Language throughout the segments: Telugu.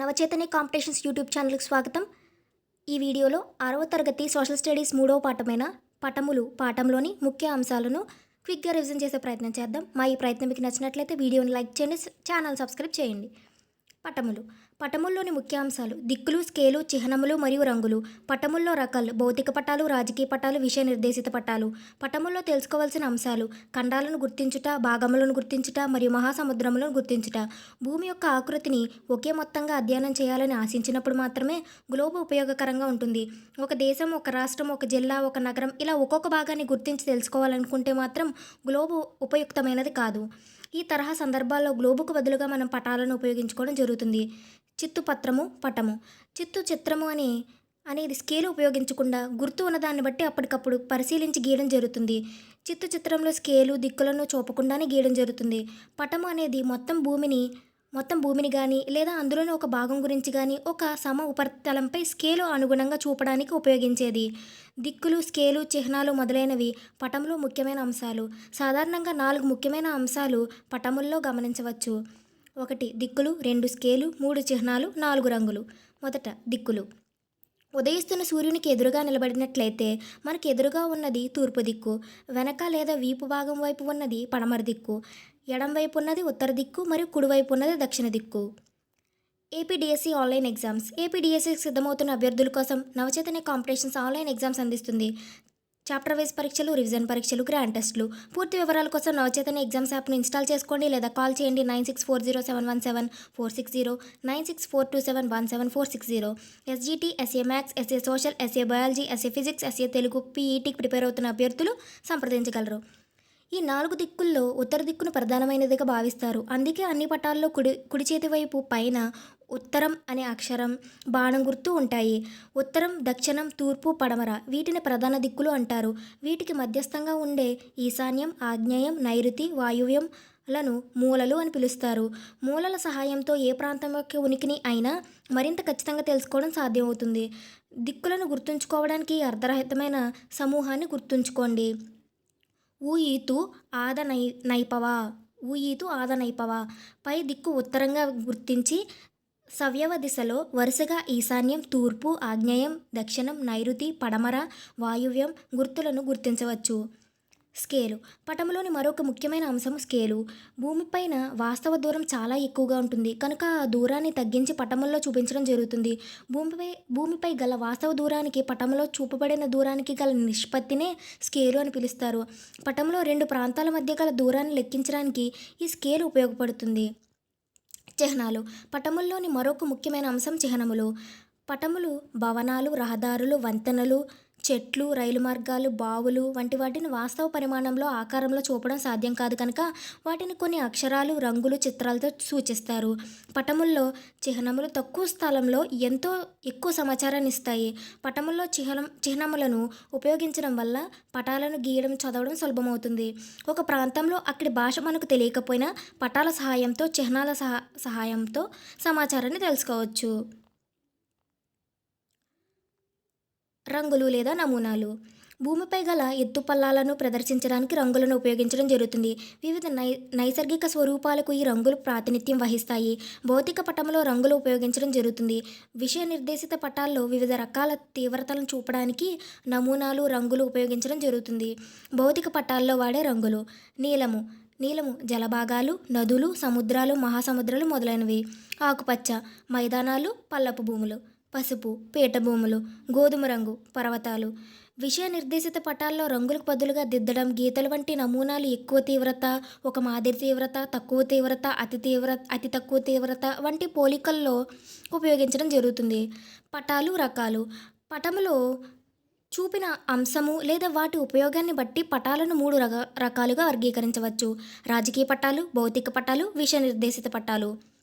నవచేతనే కాంపిటీషన్స్ యూట్యూబ్ ఛానల్కి స్వాగతం. ఈ వీడియోలో ఆరవ తరగతి సోషల్ స్టడీస్ మూడవ పాఠమైన పటములు పాఠంలోని ముఖ్య అంశాలను క్విక్గా రివిజన్ చేసే ప్రయత్నం చేద్దాం. మా ఈ ప్రయత్నం మీకు నచ్చినట్లయితే వీడియోని లైక్ చేయండి ఛానల్ సబ్స్క్రైబ్ చేయండి. పటములు. పటముల్లోని ముఖ్య అంశాలు దిక్కులు స్కేలు చిహ్నములు మరియు రంగులు. పటముల్లో రకాలు భౌతిక పటాలు రాజకీయ పటాలు విషయ నిర్దేశిత పటాలు. పటముల్లో తెలుసుకోవాల్సిన అంశాలు ఖండాలను గుర్తించుట భాగములను గుర్తించుట మరియు మహాసముద్రములను గుర్తించుట. భూమి యొక్క ఆకృతిని ఒకే మొత్తంగా అధ్యయనం చేయాలని ఆశించినప్పుడు మాత్రమే గ్లోబ్ ఉపయోగకరంగా ఉంటుంది. ఒక దేశం ఒక రాష్ట్రం ఒక జిల్లా ఒక నగరం ఇలా ఒక్కొక్క భాగాన్ని గుర్తించి తెలుసుకోవాలనుకుంటే మాత్రం గ్లోబ్ ఉపయుక్తమైనది కాదు. ఈ తరహా సందర్భాల్లో గ్లోబుకు బదులుగా మనం పటాలను ఉపయోగించుకోవడం జరుగుతుంది. చిత్తు పత్రము పటము. చిత్తు చిత్రము అని అనేది స్కేల్ ఉపయోగించకుండా గుర్తు ఉన్నదాన్ని బట్టి అప్పటికప్పుడు పరిశీలించి గీయడం జరుగుతుంది. చిత్తు చిత్రంలో స్కేలు దిక్కులను చూపకుండానే గీయడం జరుగుతుంది. పటము అనేది మొత్తం భూమిని మొత్తం భూమిని కానీ లేదా అందులోని ఒక భాగం గురించి కానీ ఒక సమ ఉపరితలంపై స్కేలు అనుగుణంగా చూపడానికి ఉపయోగించేది. దిక్కులు స్కేలు చిహ్నాలు మొదలైనవి పటంలో ముఖ్యమైన అంశాలు. సాధారణంగా నాలుగు ముఖ్యమైన అంశాలు పటముల్లో గమనించవచ్చు. ఒకటి దిక్కులు రెండు స్కేలు మూడు చిహ్నాలు నాలుగు రంగులు. మొదట దిక్కులు. ఉదయిస్తున్న సూర్యునికి ఎదురుగా నిలబడినట్లయితే మనకు ఎదురుగా ఉన్నది తూర్పు దిక్కు. వెనక లేదా వీపు భాగం వైపు ఉన్నది పడమర దిక్కు. ఎడంవైపు ఉన్నది ఉత్తర దిక్కు మరియు కుడివైపు ఉన్నది దక్షిణ దిక్కు. APDSC online exams. ఏపీడిఎస్సికి సిద్ధమవుతున్న అభ్యర్థుల కోసం నవచేతన కాంపిటీషన్స్ ఆన్లైన్ ఎగ్జామ్స్ అందిస్తుంది. చాప్టర్ వైజ్ పరీక్షలు రివిజన్ పరీక్షలు గ్రాండ్ టెస్టులు. పూర్తి వివరాల కోసం నవచేతన ఎగ్జామ్స్ యాప్ను ఇన్స్టాల్ చేసుకోండి లేదా కాల్ చేయండి nine six four zero seven one seven four six zero nine six four two seven one seven four six zero. SGT SA maths SA social SA biology SA physics SA Telugu పీఈటీకి prepare అవుతున్న అభ్యర్థులు సంప్రదించగలరు. ఈ నాలుగు దిక్కుల్లో ఉత్తర దిక్కును ప్రధానమైనదిగా భావిస్తారు. అందుకే అన్ని పటాల్లో కుడి కుడి చేతి వైపు పైన ఉత్తరం అనే అక్షరం బాణం గుర్తు ఉంటాయి. ఉత్తరం దక్షిణం తూర్పు పడమర వీటిని ప్రధాన దిక్కులు అంటారు. వీటికి మధ్యస్థంగా ఉండే ఈశాన్యం ఆగ్నేయం నైరుతి వాయువ్యం లను మూలలు అని పిలుస్తారు. మూలల సహాయంతో ఏ ప్రాంతం యొక్క ఉనికిని అయినా మరింత ఖచ్చితంగా తెలుసుకోవడం సాధ్యమవుతుంది. దిక్కులను గుర్తుంచుకోవడానికి అర్ధరహితమైన సమూహాన్ని గుర్తుంచుకోండి. ఊయీతు ఆద నై నైపవా? ఊఈతు ఆద నైపవా పై దిక్కు ఉత్తరంగా గుర్తించి సవ్యవ దిశలో వరుసగా ఈశాన్యం తూర్పు ఆగ్నేయం దక్షిణం నైరుతి పడమర వాయువ్యం గుర్తులను గుర్తించవచ్చు. స్కేలు. పటంలోని మరొక ముఖ్యమైన అంశం స్కేలు. భూమిపైన వాస్తవ దూరం చాలా ఎక్కువగా ఉంటుంది. కనుక ఆ దూరాన్ని తగ్గించి పటంలో చూపించడం జరుగుతుంది. భూమిపై భూమిపై గల వాస్తవ దూరానికి పటంలో చూపబడిన దూరానికి గల నిష్పత్తినే స్కేలు అని పిలుస్తారు. పటంలో రెండు ప్రాంతాల మధ్య గల దూరాన్ని లెక్కించడానికి ఈ స్కేలు ఉపయోగపడుతుంది. చిహ్నాలు. పటముల్లోని మరొక ముఖ్యమైన అంశం చిహ్నములు. పటములు భవనాలు రహదారులు వంతెనలు చెట్లు రైలు మార్గాలు బావులు వంటి వాటిని వాస్తవ పరిమాణంలో ఆకారంలో చూపడం సాధ్యం కాదు కనుక వాటిని కొన్ని అక్షరాలు రంగులు చిత్రాలతో సూచిస్తారు. పటముల్లో చిహ్నములు తక్కువ స్థలంలో ఎంతో ఎక్కువ సమాచారాన్ని ఇస్తాయి. పటముల్లో చిహ్నం చిహ్నములను ఉపయోగించడం వల్ల పటాలను గీయడం చదవడం సులభమవుతుంది. ఒక ప్రాంతంలో అక్కడి భాష మనకు తెలియకపోయినా పటాల సహాయంతో చిహ్నాల సహా సహాయంతో సమాచారాన్ని తెలుసుకోవచ్చు. రంగులు లేదా నమూనాలు. భూమిపై గల ఎత్తుపల్లాలను ప్రదర్శించడానికి రంగులను ఉపయోగించడం జరుగుతుంది. వివిధ నై నైసర్గిక స్వరూపాలకు ఈ రంగులు ప్రాతినిధ్యం వహిస్తాయి. భౌతిక పటంలో రంగులు ఉపయోగించడం జరుగుతుంది. విషయ నిర్దేశిత పటాల్లో వివిధ రకాల తీవ్రతలను చూపడానికి నమూనాలు రంగులు ఉపయోగించడం జరుగుతుంది. భౌతిక పటాల్లో వాడే రంగులు నీలము నీలము జలభాగాలు నదులు సముద్రాలు మహాసముద్రాలు మొదలైనవి. ఆకుపచ్చ మైదానాలు పల్లపు భూములు. పసుపు పీఠభూములు గోధుమ రంగు పర్వతాలు. విషయ నిర్దేశిత పటాల్లో రంగులకు బదులుగా దిద్దడం గీతలు వంటి నమూనాలు ఎక్కువ తీవ్రత ఒక మాదిరి తీవ్రత తక్కువ తీవ్రత అతి తీవ్ర అతి తక్కువ తీవ్రత వంటి పోలికల్లో ఉపయోగించడం జరుగుతుంది. పటాలు రకాలు. పటములో చూపిన అంశము లేదా వాటి ఉపయోగాన్ని బట్టి పటాలను మూడు రక రకాలుగా వర్గీకరించవచ్చు. రాజకీయ పట్టాలు భౌతిక పట్టాలు విషయ నిర్దేశిత పట్టాలు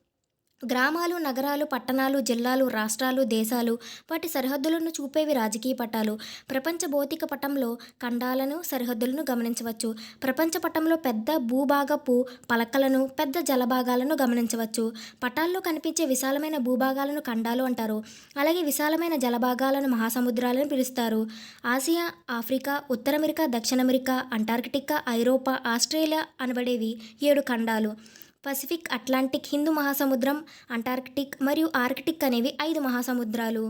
గ్రామాలు నగరాలు పట్టణాలు జిల్లాలు రాష్ట్రాలు దేశాలు వాటి సరిహద్దులను చూపేవి రాజకీయ పటాలు. ప్రపంచ భౌతిక పటంలో ఖండాలను సరిహద్దులను గమనించవచ్చు. ప్రపంచ పటంలో పెద్ద భూభాగపు పలకలను పెద్ద జలభాగాలను గమనించవచ్చు. పటాల్లో కనిపించే విశాలమైన భూభాగాలను ఖండాలు అంటారు. అలాగే విశాలమైన జలభాగాలను మహాసముద్రాలను పిలుస్తారు. ఆసియా ఆఫ్రికా ఉత్తర అమెరికా దక్షిణ అమెరికా అంటార్కిటికా ఐరోపా ఆస్ట్రేలియా అనబడేవి ఏడు ఖండాలు. పసిఫిక్ అట్లాంటిక్ హిందూ మహాసముద్రం అంటార్కిటిక్ మరియు ఆర్కిటిక్ అనేవి ఐదు మహాసముద్రాలు.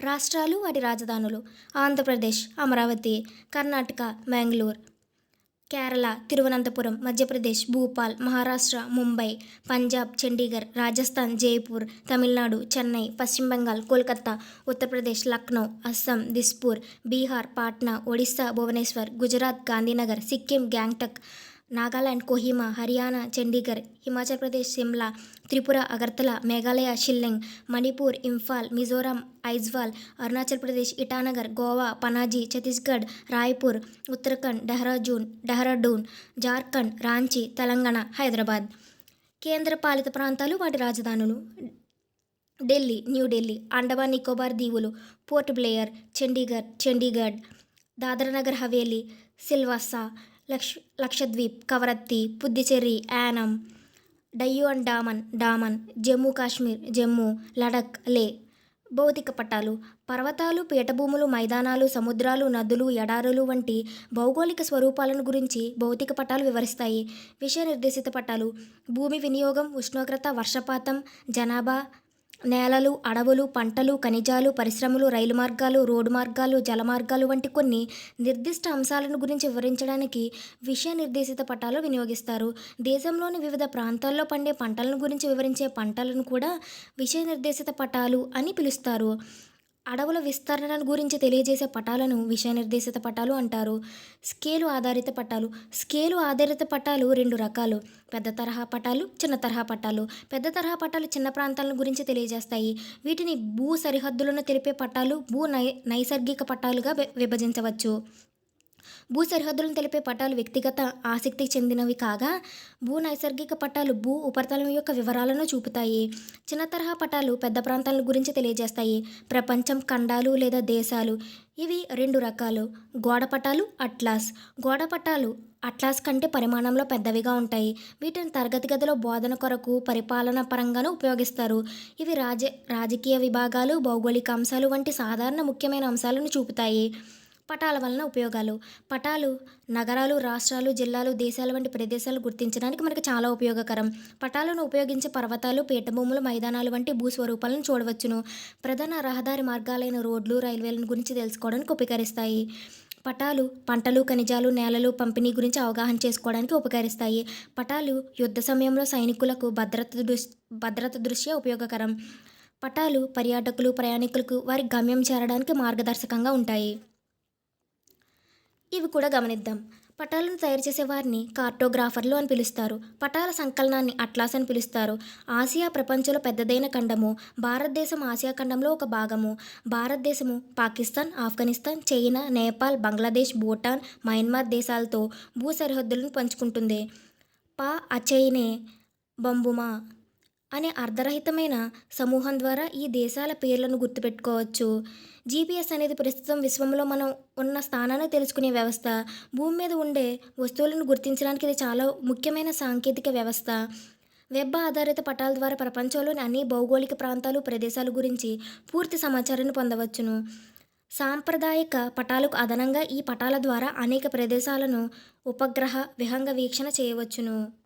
రాష్ట్రాలు వాటి రాజధానులు ఆంధ్రప్రదేశ్ అమరావతి కర్ణాటక మ్యాంగ్లూర్ కేరళ తిరువనంతపురం మధ్యప్రదేశ్ భూపాల్ మహారాష్ట్ర ముంబై పంజాబ్ చండీగఢ్ రాజస్థాన్ జైపూర్ తమిళనాడు చెన్నై పశ్చిమ బెంగాల్ కోల్కతా ఉత్తరప్రదేశ్ లక్నో అస్సాం దిస్పూర్ బీహార్ పాట్నా ఒడిస్సా భువనేశ్వర్ గుజరాత్ గాంధీనగర్ సిక్కిం గ్యాంగ్టక్ నాగాలాండ్ కోహిమా హర్యానా చండీగఢ్ హిమాచల్ ప్రదేశ్ సిమ్లా త్రిపుర అగర్తల మేఘాలయ షిల్లింగ్ మణిపూర్ ఇంఫాల్ మిజోరాం ఐజ్వాల్ అరుణాచల్ ప్రదేశ్ ఇటానగర్ గోవా పనాజీ ఛత్తీస్గఢ్ రాయ్పూర్ ఉత్తరాఖండ్ డెహ్రాజూన్ డెహ్రాడూన్ జార్ఖండ్ రాంచీ తెలంగాణ హైదరాబాద్. కేంద్రపాలిత ప్రాంతాలు వాటి రాజధానులు. ఢిల్లీ న్యూఢిల్లీ అండమాన్ నికోబార్ దీవులు పోర్ట్ బ్లేయర్ చండీగఢ్ చండీగఢ్ దాదరానగర్ హవేలీ సిల్వాసా లక్ష లక్షద్వీప్ కవరత్తి పుద్దిచెర్రి యానం డయ్యూ అండ్ డామన్ డామన్ జమ్మూ కాశ్మీర్ జమ్మూ లడక్ లే. భౌతిక పట్టాలు పర్వతాలు పీఠభూములు మైదానాలు సముద్రాలు నదులు ఎడారులు వంటి భౌగోళిక స్వరూపాలను గురించి భౌతిక పట్టాలు వివరిస్తాయి. విషయ నిర్దేశిత పట్టాలు భూమి వినియోగం ఉష్ణోగ్రత వర్షపాతం జనాభా నేలలు అడవులు పంటలు ఖనిజాలు పరిశ్రమలు రైలు మార్గాలు రోడ్డు మార్గాలు జల మార్గాలు వంటి కొన్ని నిర్దిష్ట అంశాలను గురించి వివరించడానికి విషయ నిర్దేశిత పటాలు వినియోగిస్తారు. దేశంలోని వివిధ ప్రాంతాల్లో పండే పంటలను గురించి వివరించే పంటలను కూడా విషయ నిర్దేశిత పటాలు అని పిలుస్తారు. అడవుల విస్తరణ గురించి తెలియజేసే పటాలను విషయనిర్దేశిత పటాలు అంటారు. స్కేలు ఆధారిత పటాలు. స్కేలు ఆధారిత పటాలు రెండు రకాలు. పెద్ద తరహా పటాలు చిన్న తరహా పటాలు. పెద్ద తరహా పటాలు చిన్న ప్రాంతాలను గురించి తెలియజేస్తాయి. వీటిని భూ సరిహద్దులను తెలిపే పటాలు భూ నై నైసర్గిక పటాలుగా విభజించవచ్చు. భూ సరిహద్దులను తెలిపే పటాలు వ్యక్తిగత ఆసక్తికి చెందినవి కాగా భూ నైసర్గిక పటాలు భూ ఉపరితలం యొక్క వివరాలను చూపుతాయి. చిన్న తరహా పటాలు పెద్ద ప్రాంతాల గురించి తెలియజేస్తాయి. ప్రపంచం ఖండాలు లేదా దేశాలు. ఇవి రెండు రకాలు. గోడ పటాలు అట్లాస్. గోడ పటాలు అట్లాస్ కంటే పరిమాణంలో పెద్దవిగా ఉంటాయి. వీటిని తరగతి గదిలో బోధన కొరకు పరిపాలన పరంగాను ఉపయోగిస్తారు. ఇవి రాజ రాజకీయ విభాగాలు భౌగోళిక అంశాలు వంటి సాధారణ ముఖ్యమైన అంశాలను చూపుతాయి. పటాల వలన ఉపయోగాలు. పటాలు నగరాలు రాష్ట్రాలు జిల్లాలు దేశాలు వంటి ప్రదేశాలు గుర్తించడానికి మనకు చాలా ఉపయోగకరం. పటాలను ఉపయోగించే పర్వతాలు పీఠభూములు మైదానాలు వంటి భూస్వరూపాలను చూడవచ్చును. ప్రధాన రహదారి మార్గాలైన రోడ్లు రైల్వేలను గురించి తెలుసుకోవడానికి ఉపకరిస్తాయి. పటాలు పంటలు ఖనిజాలు నేలలు పంపిణీ గురించి అవగాహన చేసుకోవడానికి ఉపకరిస్తాయి. పటాలు యుద్ధ సమయంలో సైనికులకు భద్రత దృష్ భద్రత దృష్ట్యా ఉపయోగకరం. పటాలు పర్యాటకులు ప్రయాణికులకు వారి గమ్యం చేరడానికి మార్గదర్శకంగా ఉంటాయి. ఇవి కూడా గమనిద్దాం. పటాలను తయారు చేసే వారిని కార్టోగ్రాఫర్లు అని పిలుస్తారు. పటాల సంకలనాన్ని అట్లాస్ అని పిలుస్తారు. ఆసియా ప్రపంచంలో పెద్దదైన ఖండము భారతదేశం ఆసియా ఖండంలో ఒక భాగము. భారతదేశము పాకిస్తాన్ ఆఫ్ఘనిస్తాన్ చైనా నేపాల్ బంగ్లాదేశ్ భూటాన్ మయన్మార్ దేశాలతో భూ సరిహద్దులను పంచుకుంటుంది. పా అచైనే బంబుమా అనే అర్ధరహితమైన సమూహం ద్వారా ఈ దేశాల పేర్లను గుర్తుపెట్టుకోవచ్చు. జీపీఎస్ అనేది ప్రస్తుతం విశ్వంలో మనం ఉన్న స్థానాన్ని తెలుసుకునే వ్యవస్థ. భూమి మీద ఉండే వస్తువులను గుర్తించడానికి ఇది చాలా ముఖ్యమైన సాంకేతిక వ్యవస్థ. వెబ్ ఆధారిత పటాల ద్వారా ప్రపంచంలోని అన్ని భౌగోళిక ప్రాంతాలు ప్రదేశాల గురించి పూర్తి సమాచారాన్ని పొందవచ్చును. సాంప్రదాయక పటాలకు అదనంగా ఈ పటాల ద్వారా అనేక ప్రదేశాలను ఉపగ్రహ విహంగ వీక్షణ చేయవచ్చును.